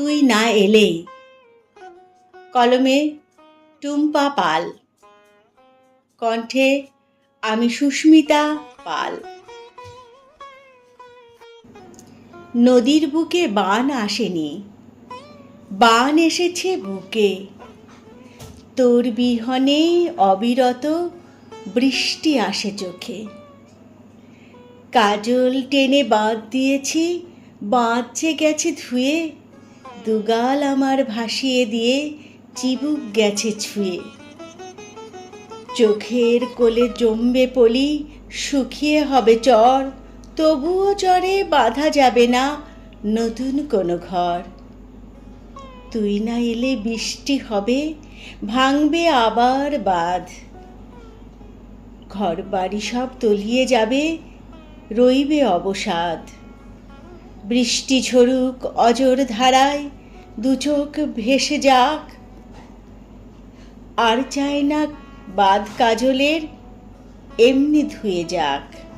তুই না এলে। কলমে টুম্পা পাল। কণ্ঠে আমি সুস্মিতা পাল। নদীর বুকে বান আসেনি। বান এসেছে বুকে। তোর বিহনে অবিরত বৃষ্টি আসে চোখে। কাজল টেনে বাঁধ দিয়েছি, বাঁধছে গেছে ধুয়ে। দুগাল আমার ভাসিয়ে দিয়ে চিবুক গেছে ছুঁয়ে। চোখের কোলে জমবে পলি, শুকিয়ে হবে চর, তবুও চরে বাঁধা যাবে না নতুন কোনো ঘর। তুই না এলে বৃষ্টি হবে, ভাঙবে আবার বাঁধ। ঘর বাড়ি সব তলিয়ে যাবে, রইবে অবসাদ। বৃষ্টি ঝরুক অজর ধারায় দু চোখ ভেসে যাক। আর চায় না বাদ কাজলের এমনি ধুয়ে যাক।